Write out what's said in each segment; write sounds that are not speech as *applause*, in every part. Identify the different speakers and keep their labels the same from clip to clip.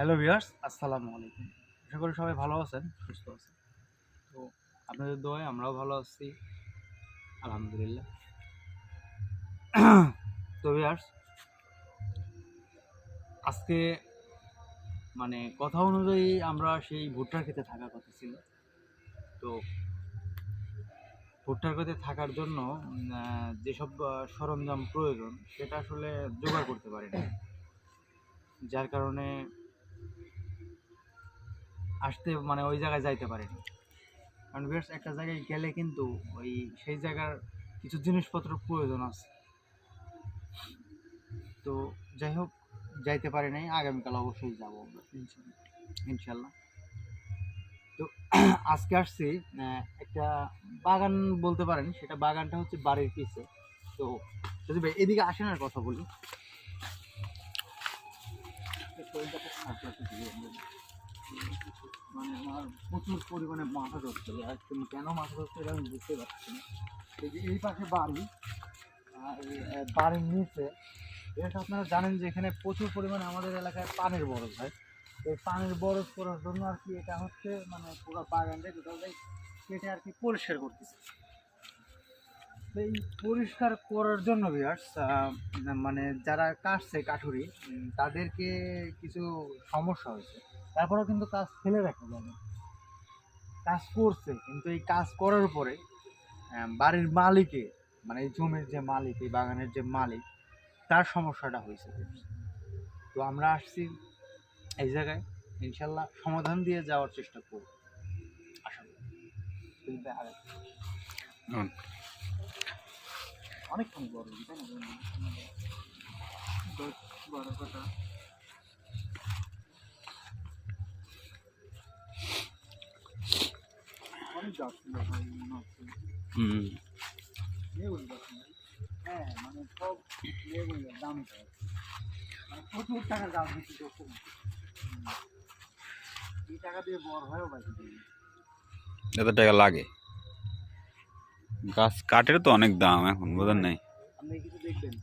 Speaker 1: Hello viewers আসসালামু আলাইকুম আশা করি সবাই ভালো আছেন, সুস্থ আছেন। তো আপনাদের দোয়ায় আমরাও ভালো আছি, আলহামদুলিল্লাহ। তো ভিউয়ার্স আজকে মানে কথা অনুযায়ী আমরা সেই ভুট্টার খেতে থাকার কথা ছিল। তো ভুট্টার খেতে থাকার জন্য যেসব সরঞ্জাম প্রয়োজন, সেটা আসলে জোগাড় করতে পারি না যার কারণে আসতে মানে ওই জায়গায় যাইতে পারিনি। কারণ বিয়ার্স একটা জায়গায় গেলে কিন্তু ওই সেই জায়গার কিছু জিনিসপত্র প্রয়োজন আছে। তো যাই হোক, যাইতে পারি নাই, আগামীকাল অবশ্যই যাব আমরা ইনশাল্লাহ তো *clears throat* আজকে আসছি একটা বাগান বলতে পারেন, সেটা বাগানটা হচ্ছে বাড়ির পিছে। তো যদি ভাই, এদিকে আসেন আর কথা বলি। শরীরটা মানে আমার প্রচুর পরিমাণে মাথা আর তুমি কেন মাথা ধরছে এটা আমি বুঝতে পারছি না। এই যে এই পাশে বাড়ি বাড়ির নিচে, এটা আপনারা জানেন যে এখানে প্রচুর পরিমাণে আমাদের এলাকায় পানের বরফ হয়। এই পানির বরফ করার জন্য আর কি এটা হচ্ছে মানে পুরো বাগানটা টোটালটাই কেটে আর কি পরিষ্কার করতেছে। এই পরিষ্কার করার জন্য বিয়ার্স মানে যারা কাটছে কাঠুরি তাদেরকে কিছু সমস্যা হয়েছে। তারপরেও কিন্তু কাজ ফেলে রাখা যাবে কাজ করছে কিন্তু এই কাজ করার পরে বাড়ির মালিকে মানে এই জমির যে মালিক এই বাগানের যে মালিক তার সমস্যাটা হয়েছে তো আমরা আসছি এই জায়গায় ইনশাল্লাহ সমাধান দিয়ে যাওয়ার চেষ্টা করব। আশা করি। অনেকক্ষণ বড় তাই না দশ বারো কথা অনেক গাছ ছিল ভাই মনে হচ্ছে
Speaker 2: হুম
Speaker 1: লেবুর গাছ না? হ্যাঁ মানে সব লেবুর গাছ দাম চাই মানে প্রচুর টাকার দাম বিক্রি করছে হুম। এই টাকা দিয়ে বড় হয়েও বাকি দিই
Speaker 2: এত টাকা লাগে গাছ কাঠের তো অনেক দাম এখন বোঝেন নাই
Speaker 1: আপনি কিছু দেখবেন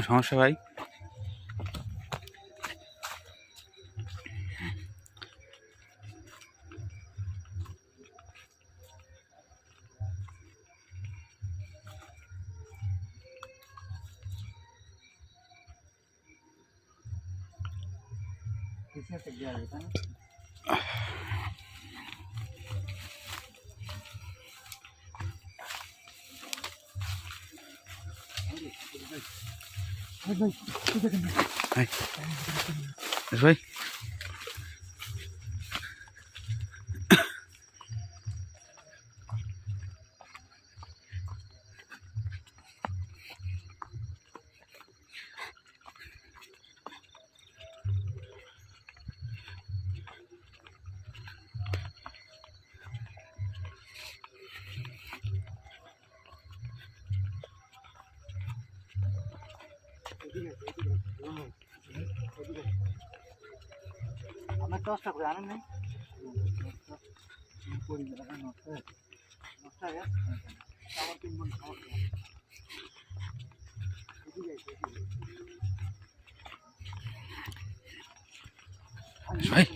Speaker 2: সমস্যা ভাই?
Speaker 1: কিছু একটা 哎你说你说。ভাই।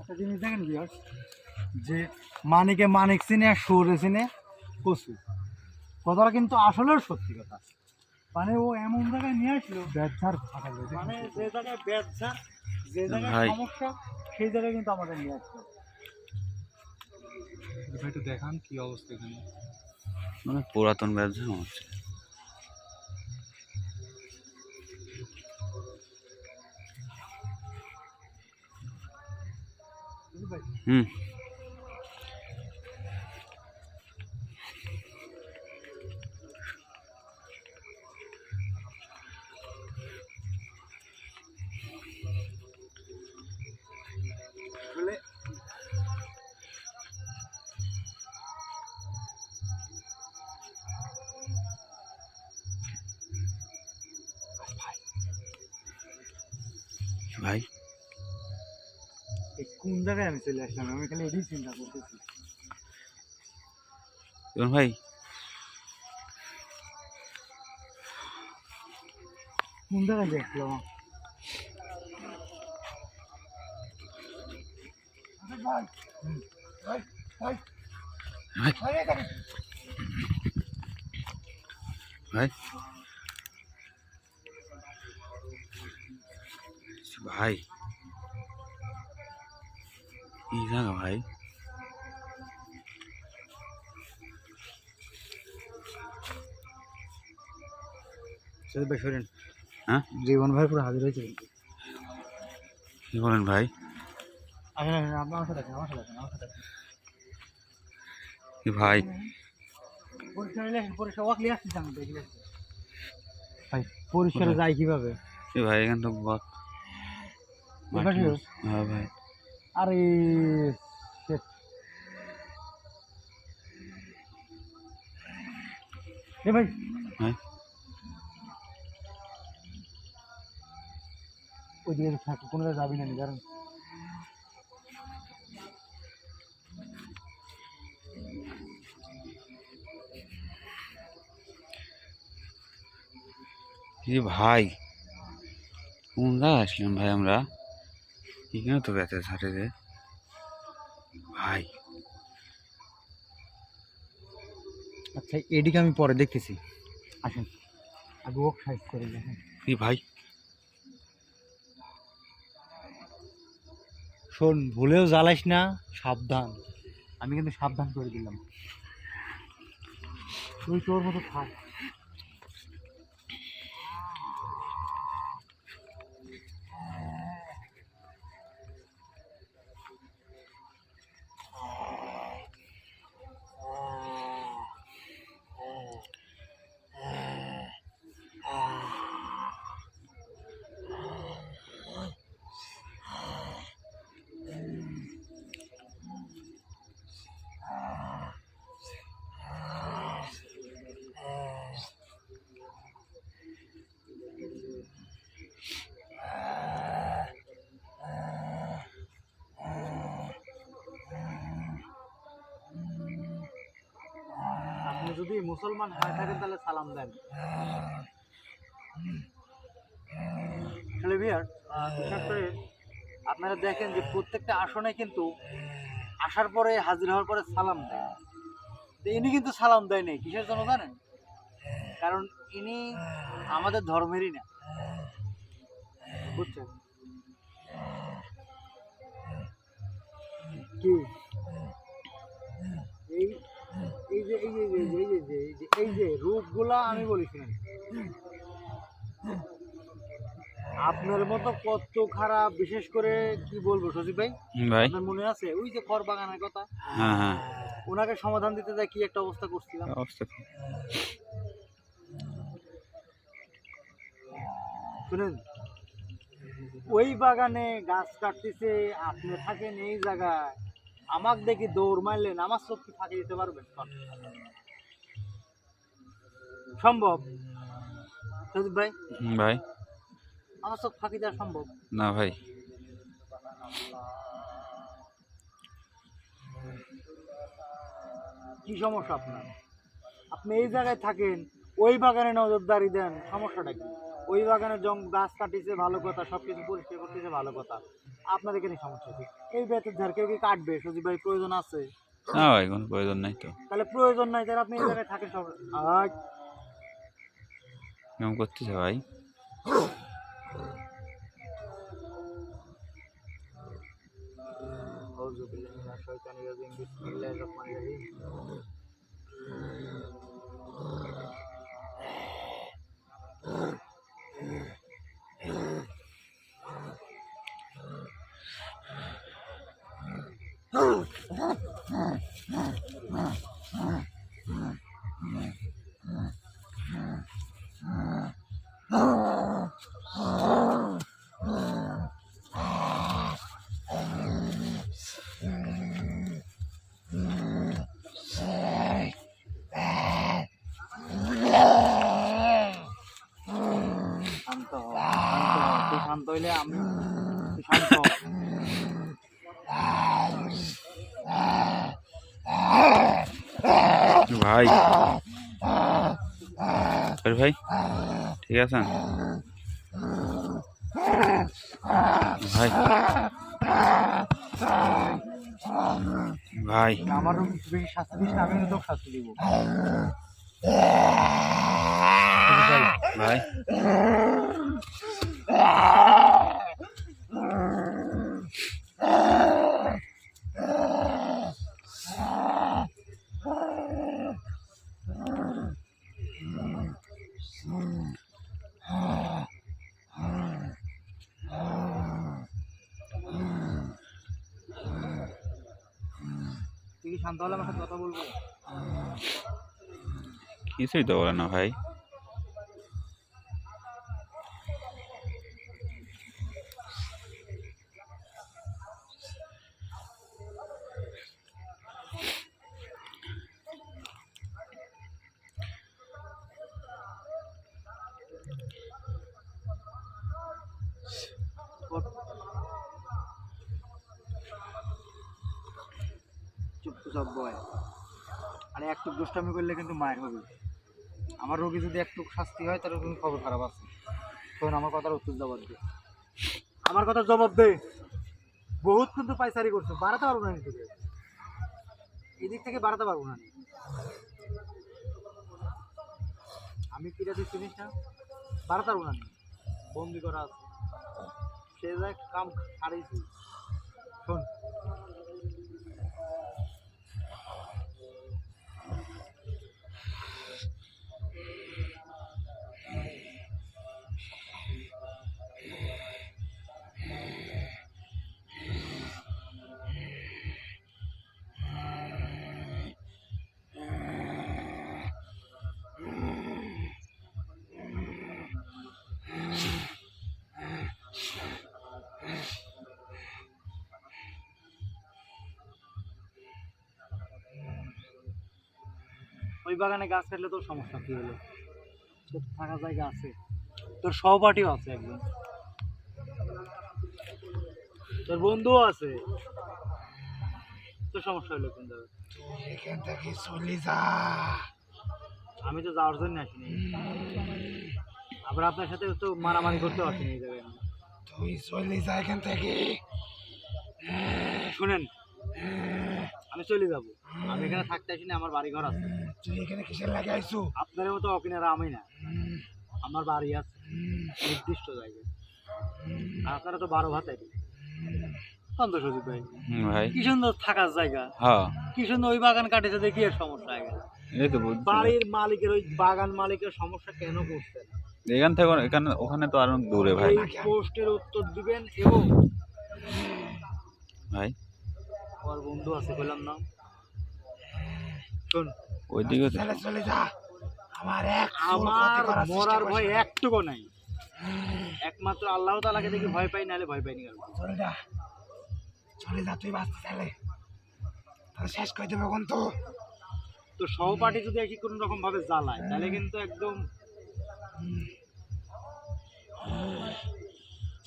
Speaker 1: একটা জিনিস দেখেন বিয়ার্স যে মানিকে মানিক চিনে আর সুরে চিনে কচু। কথাটা কিন্তু আসলেও সত্যি কথা। মানে ও এমন জায়গায় নিয়ে আসলো ব্যবসার ফাটালো মানে যে জায়গায় ব্যবসা যে জায়গায় সমস্যা সেই জায়গায় কিন্তু আমাদের নিয়ে আসলো।
Speaker 3: একটু দেখান কি অবস্থা এখানে।
Speaker 2: মানে পুরাতন ব্যবসা হচ্ছে। হুম।
Speaker 1: চলে আসলাম আমি খালি এটাই চিন্তা করতেছি।
Speaker 2: ভাই।
Speaker 1: কোন জায়গায় দেখলাম? ভাই। ভাই।
Speaker 2: এই জায়গা ভাই হ্যাঁ?
Speaker 1: জীবন ভাই পুরো হাজির হয়েছে
Speaker 2: কি বলেন ভাই?
Speaker 1: আসেন আসেন আপনি আমার সাথে আমার সাথে আমার সাথে
Speaker 2: ভাই?
Speaker 1: পরিষ্কার? যাই কীভাবে?
Speaker 2: ভাই এখানে তো হ্যাঁ ভাই।
Speaker 1: আরে. এ ভাই।
Speaker 2: ভাই
Speaker 1: ওই দিকে থাকো কোনো যাবি না কারণ
Speaker 2: ভাই? কোন জায়গায় আসলাম ভাই আমরা? এখানে তো ব্যথা ছাড়ে রে। ভাই।
Speaker 1: আচ্ছা এদিকে আমি পরে দেখতেছি। আসেন। আগে ওক সাইজ করে দেখেন।
Speaker 2: কি ভাই?
Speaker 1: শোন ভুলেও জ্বালাইস না সাবধান। আমি কিন্তু সাবধান করে দিলাম। তুই তোর মতো থাক আপনি যদি মুসলমান হয়ে থাকেন তাহলে সালাম দেন। আপনারা দেখেন যে প্রত্যেকটা আসনে কিন্তু আসার পরে হাজির হওয়ার পরে সালাম দেয়। ইনি কিন্তু সালাম দেয় নাই, কিসের জন্য জানেন? কারণ ইনি আমাদের ধর্মেরই না। বুঝছেন? কি? এই এই যে এই যে যে এই যে এই যে রূপগুলা আমি বলি শুনেন। আপনার মতো কত খারাপ বিশেষ করে কি বলব সজীব ভাই?
Speaker 2: ভাই।
Speaker 1: আপনার মনে আছে? ওই যে খড় বাগানের কথা?
Speaker 2: হ্যাঁ হ্যাঁ।
Speaker 1: ওনাকে সমাধান দিতে যায় কি একটা অবস্থা করছিলাম।
Speaker 2: অবস্থা
Speaker 1: শুনেন ওই বাগানে গাছ কাটতেছে আপনি থাকেন এই জায়গায়। আমাক দেখি দৌড় মারলেন আমার কি ফাঁকি দিতে পারবেন? সম্ভব? সজীব ভাই?
Speaker 2: ভাই।
Speaker 1: আমার চোখ ফাঁকি দেওয়া সম্ভব।
Speaker 2: না ভাই।
Speaker 1: কি সমস্যা আপনার? আপনি এই জায়গায় থাকেন ওই বাগানে নজরদারি দেন সমস্যাটা কি? ওই বাগানে জং গাছ কাটিছে ভালো কথা সব কিছু পরিষ্কার করতেছে ভালো কথা। আপনার এখানে সমস্যা কি? এই বেতের ধার কেউ কি কাটবে? সজীব ভাই প্রয়োজন আছে?
Speaker 2: না ভাই কোনো প্রয়োজন নাই তো।
Speaker 1: তাহলে প্রয়োজন নাই তাহলে আপনি এই জায়গায় থাকেন সব
Speaker 2: কেমন করতেছে ভাই
Speaker 1: বিসমিল্লাহির রহমানির রহিম। শান্ত হইলে আমি তুই শান্ত হ।
Speaker 2: ভাই ভাই। ঠিক আছেন ভাই। ভাই।
Speaker 1: আমারও বেশি শাস্তি দিস না আমি কিন্তু শাস্তি দিব।
Speaker 2: ভাই
Speaker 1: তুই কি শান্ত হলে আমার সাথে কথা বলব
Speaker 2: কিছুই তো বলে না ভাই
Speaker 1: চুপ তো সব বয় আরে একটু দুষ্টামি করলে কিন্তু মায়ের হবে আমার রোগী যদি একটু শাস্তি হয়, তাহলে কিন্তু খবর খারাপ আছে। তখন আমার কথার উত্তর জবাব দে। আমার কথার জবাব দে। বহুত কিন্তু পাইসারি করছ, বাড়াতে পারব না তোকে এদিক থেকে বাড়াতে পারব না। আমি। কিরা চিনিস না, বাড়াতে পারব না। বন্দি করা আছে। সে যা কাম হারিয়েছি বাগানে গাছ কাটলে তোর সমস্যা কি হলো? তোর থাকা জায়গা আছে। তোর সহপাঠীও আছে একজন। তোর বন্ধুও আছে। তোর সমস্যা হলো কোন জায়গায়?
Speaker 3: এখান থেকে চলে যা।
Speaker 1: আমি তো যাওয়ার জন্য আসিনি। আবার আপনার সাথে তো মারামারি করতে আসিনি এই জায়গায়। আমি।
Speaker 3: তুই চলে যা এখান থেকে।
Speaker 1: শুনেন আমি চলে যাব। আমি এখানে থাকতে আসিনি আমার বাড়ি ঘর আছে।
Speaker 3: তুই এখানে কিসের লাগে আইসু?
Speaker 1: আপনার মতো অকিনারা আমি না। আমার বাড়ি আছে। নির্দিষ্ট জায়গায়। আর আপনারা তো বারো ভাতাই ভাই।
Speaker 2: ভাই।
Speaker 1: কি সুন্দর থাকার জায়গা।
Speaker 2: হ্যাঁ।
Speaker 1: কি সুন্দর ওই বাগান কাটিতে দেখি এর সমস্যা হয়ে
Speaker 2: এই তো
Speaker 1: বাড়ির মালিকের ওই বাগান মালিকের সমস্যা কেন করছেন?
Speaker 2: এখান থেকে এখানে ওখানে তো আরও দূরে ভাই।
Speaker 1: পোস্টের উত্তর দিবেন এবং
Speaker 2: ভাই।
Speaker 1: আমার বন্ধু আছে বললাম না। শোন।
Speaker 2: ওইদিকে
Speaker 3: চলে চলে যা। আমার এক
Speaker 1: আমার মরার ভয়। একটুকু নাই। একমাত্র আল্লাহ তালাকে দেখি ভয় পাই নাহলে ভয় পাইনি কারও।
Speaker 3: চলে যা। চলে যা তুই বাঁচতে চাইলে। তাহলে শেষ করে দেবে কোন তো
Speaker 1: তো সহপাঠী যদি একই কোনো রকম ভাবে জ্বালায় তাহলে কিন্তু একদম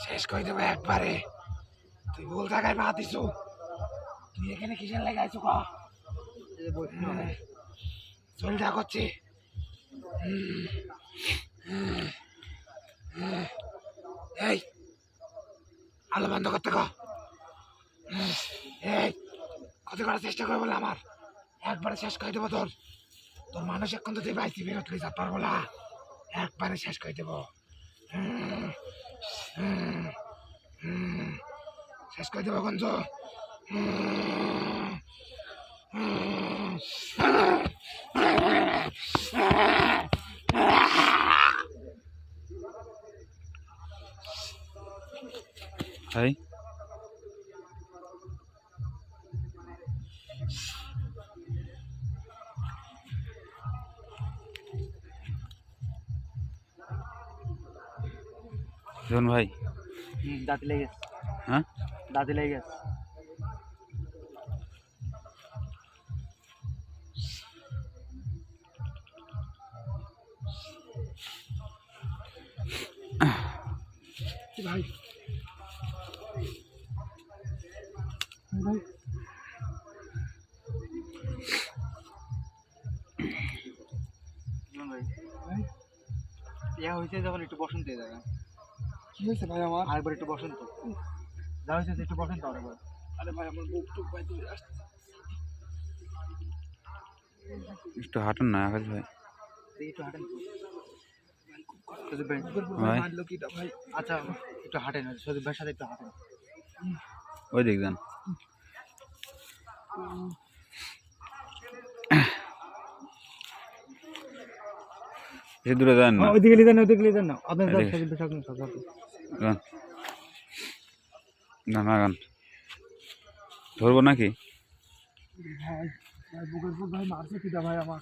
Speaker 3: শেষ করে দেবে একবারে। তুই ভুল জায়গায় পা দিছু। তুই এখানে কিসের লাগে আইসু কা?
Speaker 1: এই
Speaker 3: করছে। এই আলো বন্ধ করতে এই ক্ষতি করার চেষ্টা করে বলে আমার। একবারে শেষ করে দেবো তোর। তোর মানুষ এখন তো তুই বাইসি বেরোতলি যা পারব না একবারে শেষ করে দেবো। শেষ করে দেবো হুম, হুম,
Speaker 2: ভাই। জন ভাই।
Speaker 1: হুম, দাঁতি লেগে
Speaker 2: হ্যাঁ?
Speaker 1: দাঁতি লেগে গেছে। ইয়া হয়েছে যখন একটু বসন্ত হয়ে যাবে
Speaker 3: কি হয়েছে ভাই আমার?
Speaker 1: আরেকবার একটু বসন্ত। যা হয়েছে একটু বসন্ত আরেকবার।
Speaker 3: আরে ভাই আমার বুক টুক ভাই তুই
Speaker 2: একটু হাঁটুন না আকাশ ভাই।
Speaker 1: একটু হাঁটেন আচ্ছা একটু হাঁটেন সজীব ভাইয়ের সাথে একটু হাঁটেন।
Speaker 2: ওই দিক বেশি দূরে যান না।
Speaker 1: ওইদিকে লিদেন ওইদিকে লিদেন না। সাথে
Speaker 2: যান না না গান ধরবো নাকি?
Speaker 3: ভাই ভাই বুকের উপর ভাই মারছে কিটা ভাই আমার।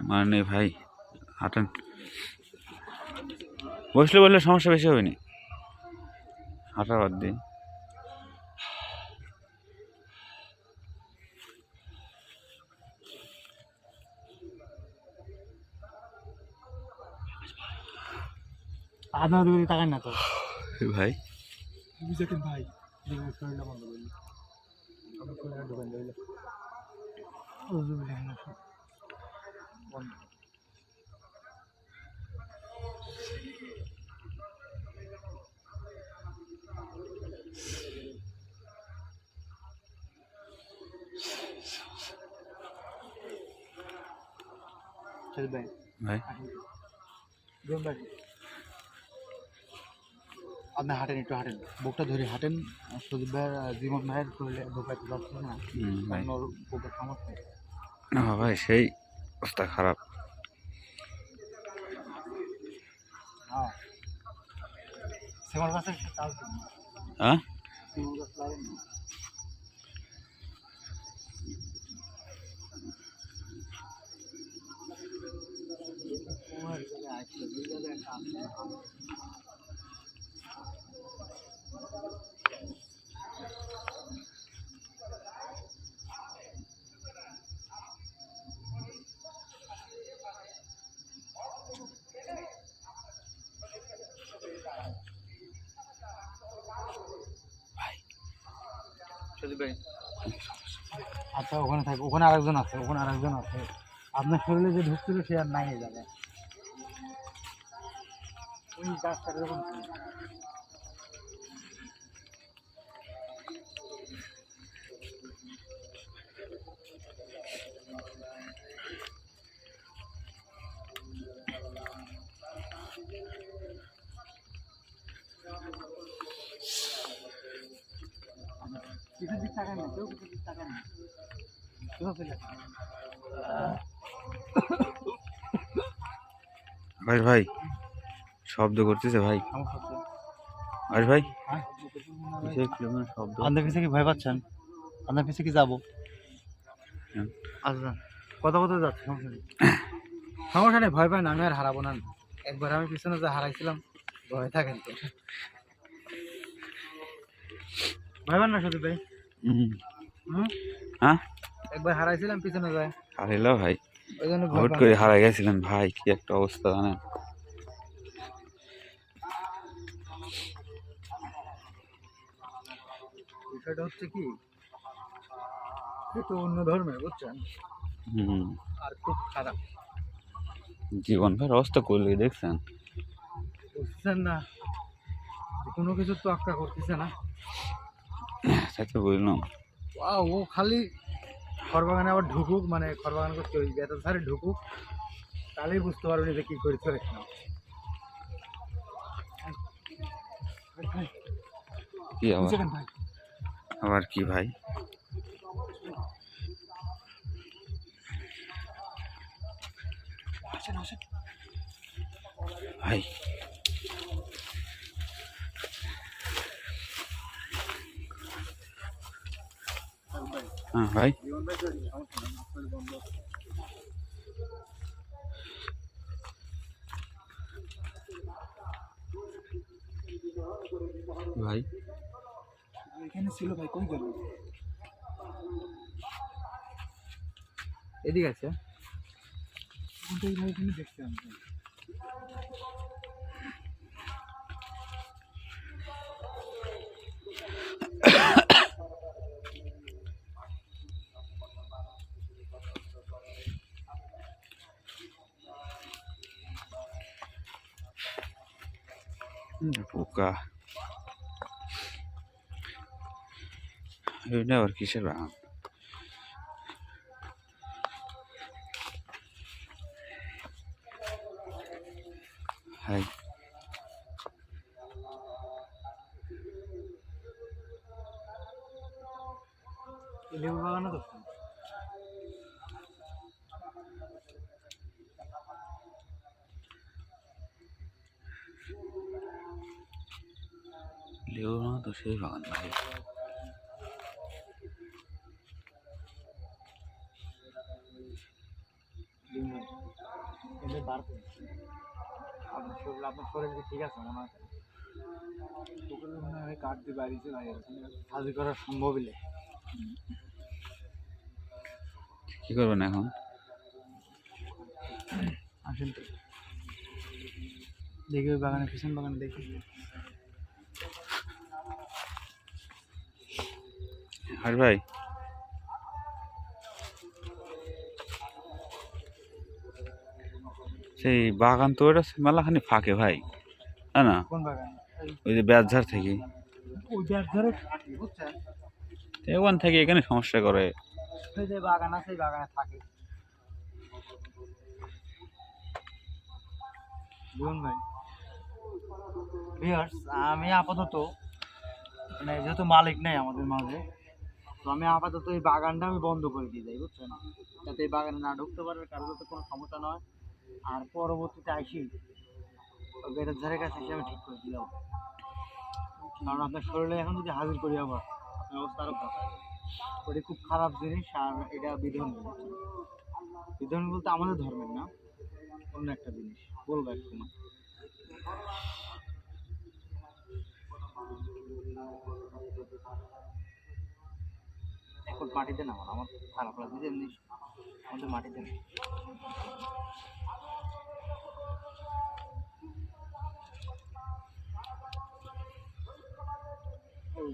Speaker 2: আমার নেই ভাই হাঁটেন। বসলে বসলে সমস্যা বেশি হবে নি। হাঁটা বাদ দিয়ে
Speaker 1: আপনার ওদিকে তাকান না তো
Speaker 2: ভাই
Speaker 3: বুঝেছেন ভাই
Speaker 1: দেখুন শরীরটা বন্ধ করলি আমি শরীরটা ঢুকান যাইলে বন্ধ সজীব ভাই
Speaker 2: ভাই
Speaker 1: জীবন ভাই আপনি হাঁটেন একটু হাঁটেন। বুকটা ধরে হাঁটেন সুদীপ ভাইয়ের জীবন ভাইয়ের শরীরে ঢোকাইতে পারছে না
Speaker 2: হুম,
Speaker 1: কারণ ওর বুকের সমস্যা।
Speaker 2: না ভাই সেই অবস্থা খারাপ।
Speaker 1: হ্যাঁ। সেমার কাছে না।
Speaker 2: হ্যাঁ?
Speaker 1: আচ্ছা ওখানে থাক, ওখানে আরেকজন আছে, ওখানে আরেকজন আছে। আপনার শরীরে যে ঢুকছিল সে আর নাই যাবে ওই গাছটা এরকম দিক তাকায় না কেউ কিছুর দিক তাকায় না
Speaker 2: ভাই ভাই শব্দ করতেছে ভাই। আর ভাই
Speaker 1: হ্যাঁ
Speaker 2: কীরকম শব্দ?
Speaker 1: আপনার পিছে কি ভয় পাচ্ছেন? আপনার পিছে কি যাব?
Speaker 2: হুম।
Speaker 1: আচ্ছা কথা কথা যাচ্ছে সমস্যা নেই। সমস্যা নেই ভয় পাই না আমি আর হারাবো না। একবার আমি পিছনে যে হারাইছিলাম ভয় থাকেন তো পান না সত্যি ভাই?
Speaker 2: হ্যাঁ?
Speaker 1: একবার হারাইছিলাম পিছনে যায়।
Speaker 2: হারাইলো ভাই।
Speaker 1: ওই জন্য
Speaker 2: হুট করে হারাই গেছিলেন ভাই কি একটা অবস্থা জানেন?
Speaker 1: বিষয়টা হচ্ছে কি তো অন্য ধর্মের বুঝছেন?
Speaker 2: হুম
Speaker 1: আর খুব খারাপ।
Speaker 2: জীবন ভাই অবস্থা করলে দেখছেন?
Speaker 1: বুঝছেন না? কোনো কিছু তো আক্কা করতেছে না।
Speaker 2: তাই তো বুঝলাম
Speaker 1: ওয়া, ও খালি খরবাগানে আবার ঢুকুক মানে খরবাগান করতে ওই বেতার ধারে ঢুকুক তাহলেই বুঝতে পারবেন যে কি করে চলে
Speaker 2: কি। আবার? আবার কি ভাই? ভাই হ্যাঁ ভাই। ভাই।
Speaker 3: এখানে ছিল ভাই কই গেল?
Speaker 1: এদিকে আছে।
Speaker 3: ভাই এখানে দেখতে আমি
Speaker 2: পোকা। এটা আবার কিসের বাগান
Speaker 1: আপনার শরীর ঠিক আছে মনে হয়? পুকুরের মনে হয় কাঠ দিয়ে বাড়িতে ভাই হাজির করা সম্ভব
Speaker 2: কি করবেন এখন?
Speaker 1: আসেন তো। দেখি ওই বাগানে পিছন বাগানে দেখি।
Speaker 2: আর ভাই সেই বাগান তো ওটা মেলাখানি ফাঁকে ভাই না? না ওই যে বেতঝাড় থেকে। ওখান থেকে এখানে সমস্যা করে।
Speaker 1: ওই যে বাগান আছে বাগানে থাকে। আমি আপাতত মানে যেহেতু মালিক নেই আমাদের মাঝে তো আমি আপাতত এই বাগানটা আমি বন্ধ করে দিয়ে যাই বুঝছেন? যাতে এই বাগানে না ঢুকতে পারে কারও যাতে কোনো সমস্যা নয়। আর পরবর্তীতে ওই বেটার ধারে কাছে আমি ঠিক করে দিলাম। কারণ আপনার শরীরে এখন যদি হাজির করি আবার, আপনার অবস্থা আরও খারাপ খুব খারাপ জিনিস আর এটা বুঝছেন? বিধর্মী বলতে আমাদের ধর্মের না, অন্য একটা জিনিস। বলব এক সময় এখন মাটিতে নামান, আমার খারাপ লাগছে এমনি আমাদের মাটিতে না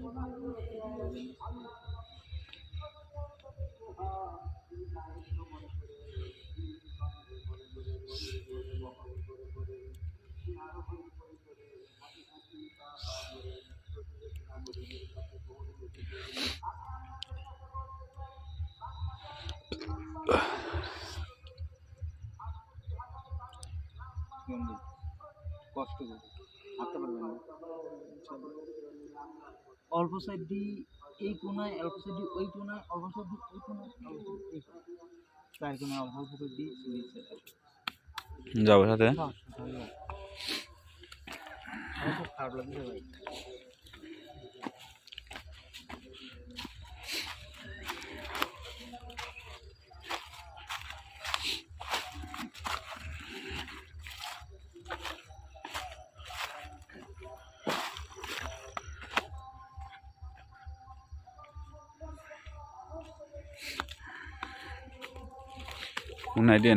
Speaker 1: গন্ধ অল্প সাইড দিয়ে এই কোনায় অল্প সাইড দিয়ে ওই কোনায় অল্প সাইড দিয়ে ওই কোনায় অল্প এই চার কোনায় অল্প অল্প করে দিয়ে
Speaker 2: যাব সাথে।
Speaker 1: খারাপ লাগছে ভাই।
Speaker 2: কোন আইডিয়া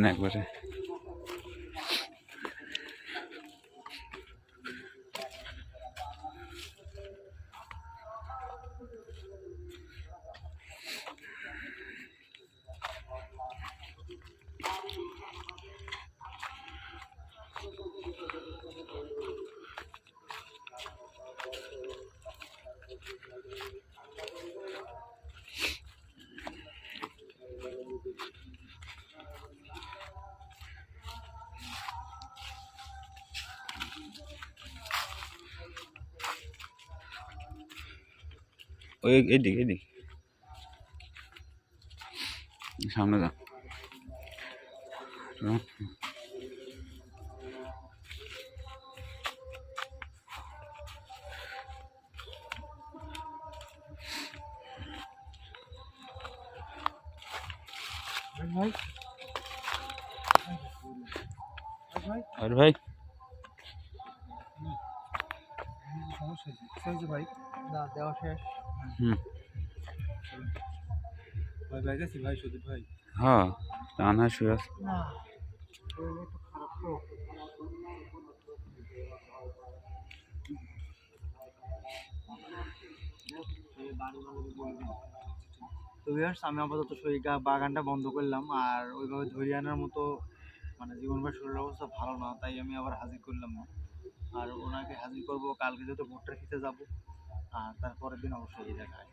Speaker 2: ওই এদিক এদিক। সামনে যা।
Speaker 1: ভাই? ভাই
Speaker 2: ভাই?
Speaker 1: না দেওয়া শেষ।
Speaker 2: হুম।
Speaker 1: ভাই ভাই গেছি ভাই সুদীপ ভাই।
Speaker 2: হ্যাঁ শুয়ে আছে।
Speaker 1: তো ভিউয়ার্স আমি আপাতত সেই বাগানটা বন্ধ করলাম আর ওইভাবে ধরিয়ে আনার মতো মানে জীবন বা শরীর অবস্থা ভালো না তাই আমি আবার হাজির করলাম না। আর ওনাকে হাজির করব কালকে যেহেতু ভোটটা খেতে যাব আর তারপরের দিন অবশ্যই এই জায়গায়।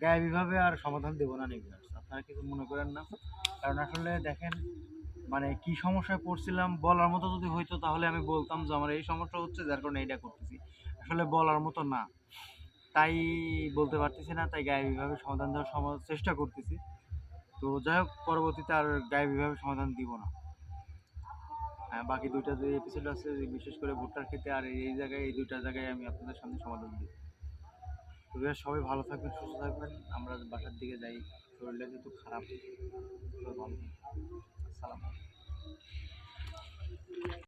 Speaker 1: গায়েবীভাবে আর সমাধান দেবো না নিবিয়ার্স আপনারা কিছু মনে করেন না? কারণ আসলে দেখেন মানে কি সমস্যায় পড়ছিলাম, বলার মতো যদি হইতো তাহলে আমি বলতাম যে আমার এই সমস্যা হচ্ছে, যার কারণে এইটা করতেছি। আসলে বলার মতো না। তাই বলতে পারতেছি না, তাই গায়েবীভাবে সমাধান দেওয়ার সম- চেষ্টা করতেছি। তো যাই হোক, পরবর্তীতে আর গায়েবীভাবে সমাধান দিব না। হ্যাঁ বাকি দুইটা যে এপিসোড আছে, বিশেষ করে ভুট্টার খেতে আর এই এই জায়গায়, এই দুইটা জায়গায় আমি আপনাদের সামনে সমাধান দিই তো সবাই ভালো থাকবেন সুস্থ থাকবেন। আমরা বাসার দিকে যাই শরীরটা কিন্তু খারাপ। আসসালামু